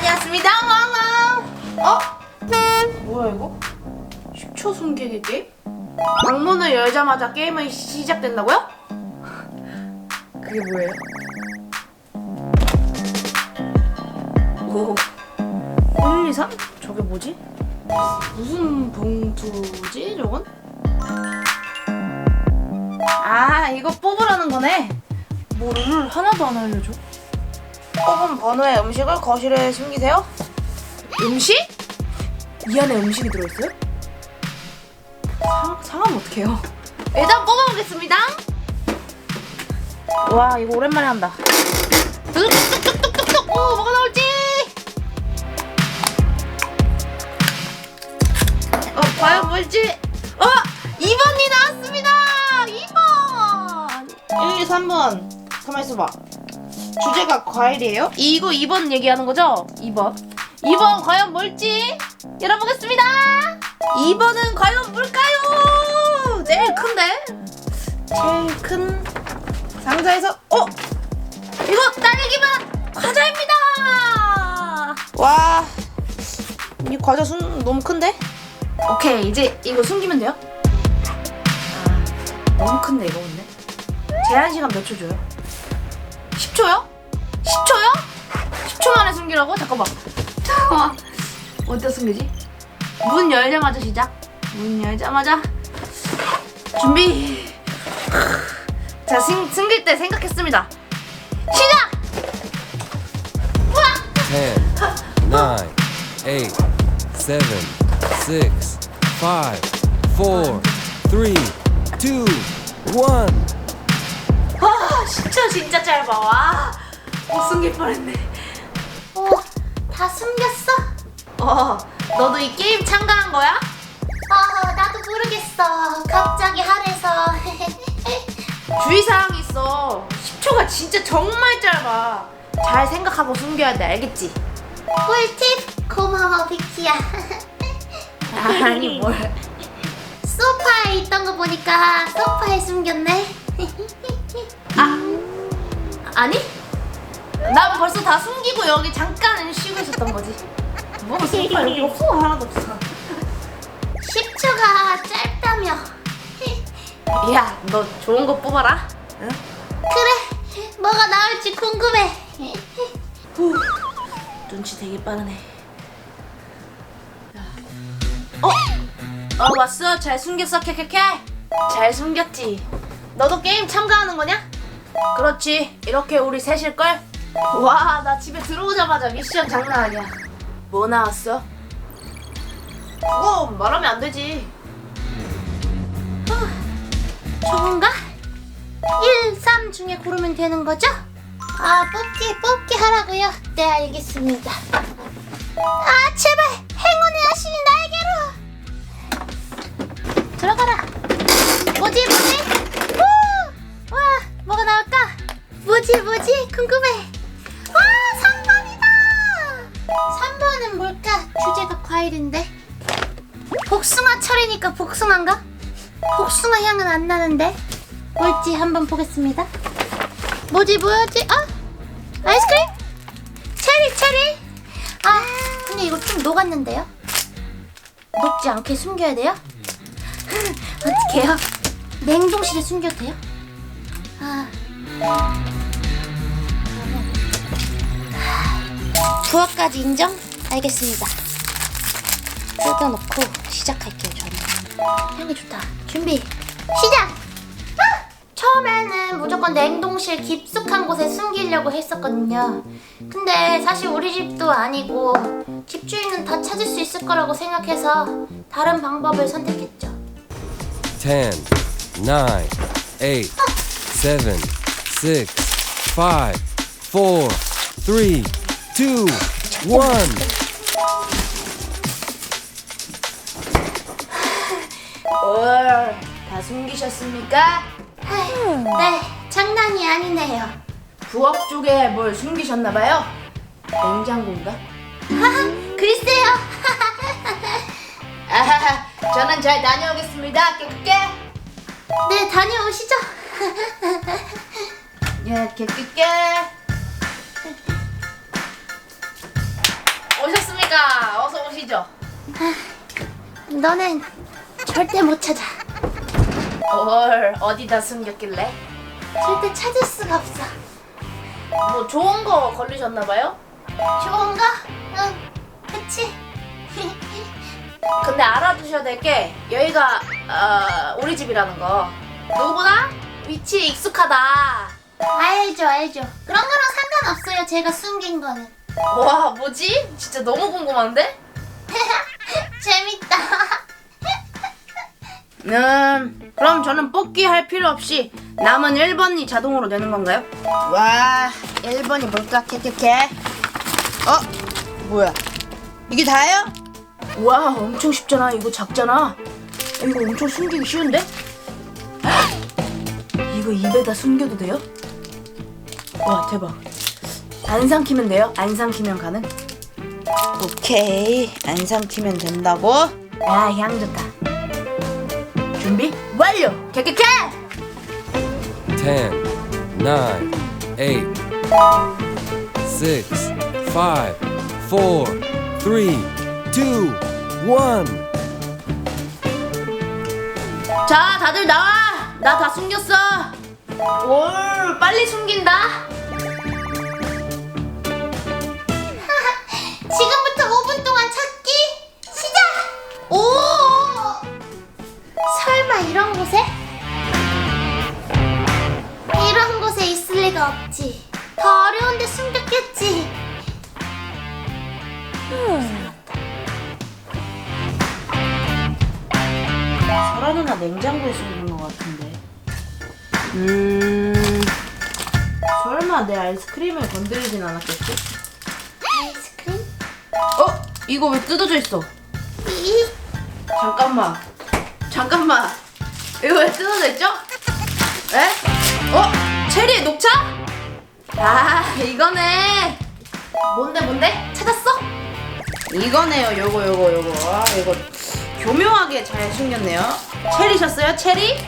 다녀왔습니다. 어? 뭐야 이거? 10초 숨기기 게임? 방문을 열자마자 게임이 시작된다고요? 그게 뭐예요? 오. 1, 2, 3? 저게 뭐지? 무슨 봉투지 저건? 아 이거 뽑으라는 거네 뭐를 하나도 안 알려줘 뽑은 번호의 음식을 거실에 숨기세요. 음식? 이 안에 음식이 들어있어요? 상, 상하면 어떡해요? 일단 뽑아보겠습니다. 와 이거 오랜만에 한다. 뚝뚝뚝뚝뚝뚝 오 뭐가 나올지. 어 과연 뭘지? 어 2번이 나왔습니다. 2번. 1, 2, 3번. 가만 있어봐 주제가 과일이에요? 이거 2번 얘기하는 거죠? 2번 2번 과연 뭘지 열어보겠습니다 2번은 과연 뭘까요? 제일 큰데 제일 큰 상자에서 어? 이거 딸기맛 과자입니다 와 이 과자 순 너무 큰데? 오케이 이제 이거 숨기면 돼요? 아 너무 큰데 이거 근데 제한 시간 몇 초 줘요? 10초요? 10초요? 10초 만에 숨기라고? 잠깐만 잠깐만 어디다 숨기지? 문 열자마자 시작 문 열자마자 준비 자 숨, 숨길 때 생각했습니다 시작! 우와! 10, 9, 8, 7, 6, 5, 4, 3, 2, 1. 아 진짜 짧아 와. 못 숨길 뻔했네 어, 다 숨겼어? 어 너도 이 게임 참가한 거야? 아, 나도 모르겠어. 갑자기 하래서. 주의사항이 있어 10초가 진짜 정말 짧아 잘 생각하고 숨겨야 돼 알겠지? 꿀팁 고마워 비키야. 아니 뭘 소파에 있던 거 보니까 소파에 숨겼네. 아 니? 난 벌써 다 숨기고 여기 잠깐 쉬고 있었던 거지 뭐 소파 여기 없어 하나도 없어 10초가 짧다며. 야 너 좋은 거 뽑아라 응? 그래, 뭐가 나올지 궁금해. 후, 눈치 되게 빠르네. 어? 어 왔어. 잘 숨겼어. 캐캐캐. 잘 숨겼지. 너도 게임 참가하는 거냐? 그렇지. 이렇게 우리 셋일 걸. 와, 나 집에 들어오자마자 미션 장난 아니야. 뭐 나왔어? 그거 말하면 안 되지. 저건가? 1, 3 중에 고르면 되는 거죠? 아, 뽑기, 뽑기 하라고요? 네, 알겠습니다. 아, 제발! 행운의 아신이 나에게로! 들어가라! 뭐지, 뭐지? 뭐지, 뭐지? 궁금해! 와, 3번이다! 3번은 뭘까? 주제가 과일인데? 복숭아 철이니까 복숭아인가? 복숭아 향은 안 나는데 뭘지 한번 보겠습니다. 뭐지 뭐지? 아 아이스크림? 체리 체리? 아 근데 이거 좀 녹았는데요? 녹지 않게 숨겨야 돼요? 어떡해요? 냉동실에 숨겨도 돼요? 아 부엌까지 인정? 알겠습니다. 뜯어놓고 시작할게요 저는. 향이 좋다. 준비 시작. 아! 처음에는 무조건 냉동실 깊숙한 곳에 숨기려고 했었거든요. 근데 사실 우리 집도 아니고 집주인은 다 찾을 수 있을 거라고 생각해서 다른 방법을 선택했죠. 10, 9, 8, 7, 6, 5, 4, 3, 2, 1. 올, 다 숨기셨습니까? 네, 장난이 아니네요. 부엌 쪽에 뭘 숨기셨나봐요? 냉장고인가? 글쎄요. 아하하, 저는 잘 다녀오겠습니다. 깨끗게. 네, 다녀오시죠. 예, 깨끗게. 너는 절대 못 찾아. 뭘 어디다 숨겼길래? 절대 찾을 수가 없어. 뭐 좋은 거 걸리셨나봐요? 좋은가? 응, 그치? 근데 알아두셔야 될 게 여기가 어, 우리 집이라는 거 누구보다 위치에 익숙하다 알죠, 알죠. 그런 거랑 상관없어요. 제가 숨긴 거는. 와 뭐지? 진짜 너무 궁금한데? 재밌다. 음 그럼 저는 뽑기 할 필요 없이 남은 1번이 자동으로 되는 건가요? 와 1번이 뭘까 캐캐캐 어? 뭐야 이게 다예요? 와 엄청 쉽잖아 이거 작잖아 이거 엄청 숨기기 쉬운데? 이거 입에다 숨겨도 돼요? 와 대박 안 삼키면 돼요? 안 삼키면 가능? 오케이 안 삼키면 된다고? 아 향 좋다 준비 완료! 캐캐캐! 10, 9, 8, 6, 5, 4, 3, 2, 1. 자 다들 나와! 나 다 숨겼어! 올 빨리 숨긴다! 지금부터 5분 동안 찾기 시작! 오! 설마 이런 곳에? 이런 곳에 있을 리가 없지. 더 어려운데 숨겼겠지. 설아 누나 냉장고에 숨긴 것 같은데 음... 설마 내 아이스크림을 건드리진 않았겠지? 어? 이거 왜 뜯어져 있어? 이 잠깐만 잠깐만 이거 왜 뜯어져 있죠? 에? 어? 체리의 녹차? 아 이거네 뭔데 뭔데? 찾았어? 이거네요 요거 요거 요거 아 이거 교묘하게 잘 숨겼네요 체리셨어요 체리?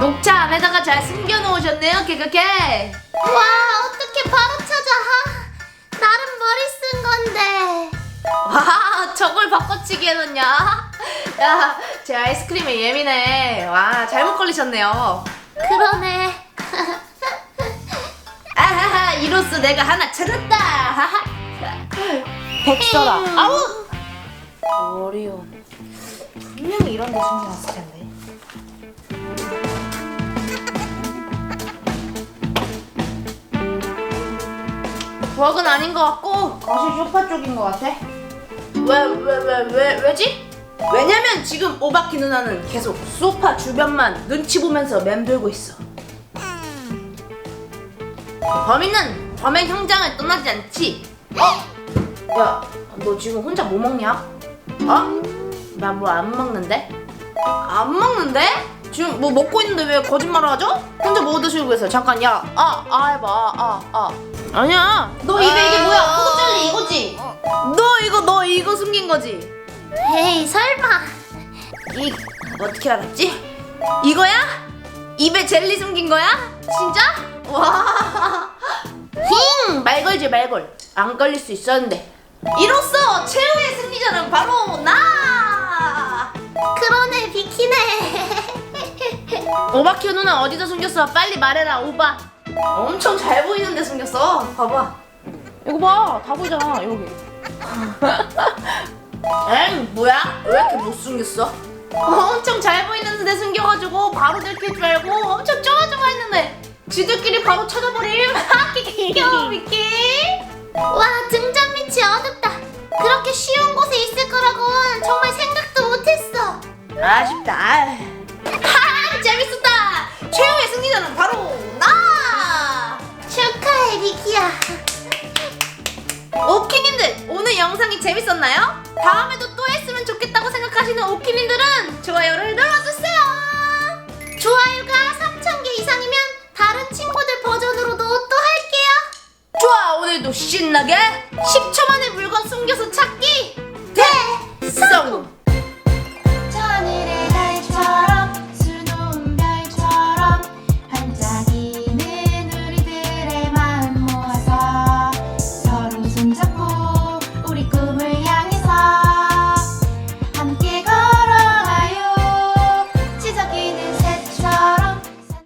녹차 안에다가 잘 숨겨놓으셨네요 개그개 와 어떻게 바로 찾아? 하, 나름 머리 쓴 건데. 와 저걸 바꿔치기 해놓냐? 야 제 아이스크림에 예민해. 와 잘못 걸리셨네요. 그러네. 아하하 이로써 내가 하나 찾았다. 하하. 백설아. 음. 아우! 오리온 분명히 이런 데 숨겨놨을 텐데. 부엌은 아닌 것 같고 거실 소파 쪽인 것 같아 왜 왜 왜 왜 왜지? 왜냐면 지금 오바키 누나는 계속 소파 주변만 눈치 보면서 맴돌고 있어 범인은 범행 현장을 떠나지 않지. 어? 야, 너 지금 혼자 뭐 먹냐? 어? 나 뭐 안 먹는데? 안 먹는데? 지금 뭐 먹고 있는데 왜 거짓말을 하죠? 혼자 뭐 드시고 계세요? 잠깐, 야, 아, 아 해봐, 아, 아. 아니야. 너 입에 이게 뭐야? 코고 젤리 이거지? 너 이거 너 이거 숨긴 거지? 에이 설마. 이 어떻게 알았지? 이거야? 입에 젤리 숨긴 거야? 진짜? 와. 힝! 말 걸지 말 걸. 안 걸릴 수 있었는데. 이로써 최후의 승리자는 바로 나. 그러네 비키네. 오바큐 누나 어디다 숨겼어? 빨리 말해라 오바. 엄청 잘 보이는 데 숨겼어. 봐봐. 이거 봐, 다 보이잖아 여기. 엥 뭐야? 왜 이렇게 못 숨겼어? 엄청 잘 보이는 데 숨겨가지고 바로 들킬 줄 알고 엄청 쪼아쪼아 했는데 지들끼리 바로 찾아버림. 귀여워 미키. 와 등잔 밑이 어둡다. 그렇게 쉬운 곳에 있을 거라고는 정말 생각도 못했어. 아쉽다. 하 재밌었다. 최후의 승리자는 바로 나. 축하해 비키야. 오키님들 오늘 영상이 재밌었나요? 다음에도 또 했으면 좋겠다고 생각하시는 오키님들은 좋아요를 눌러주세요. 좋아요가 3,000개 이상이면 다른 친구들 버전으로도 또 할게요. 좋아 오늘도 신나게 10초 만에 물건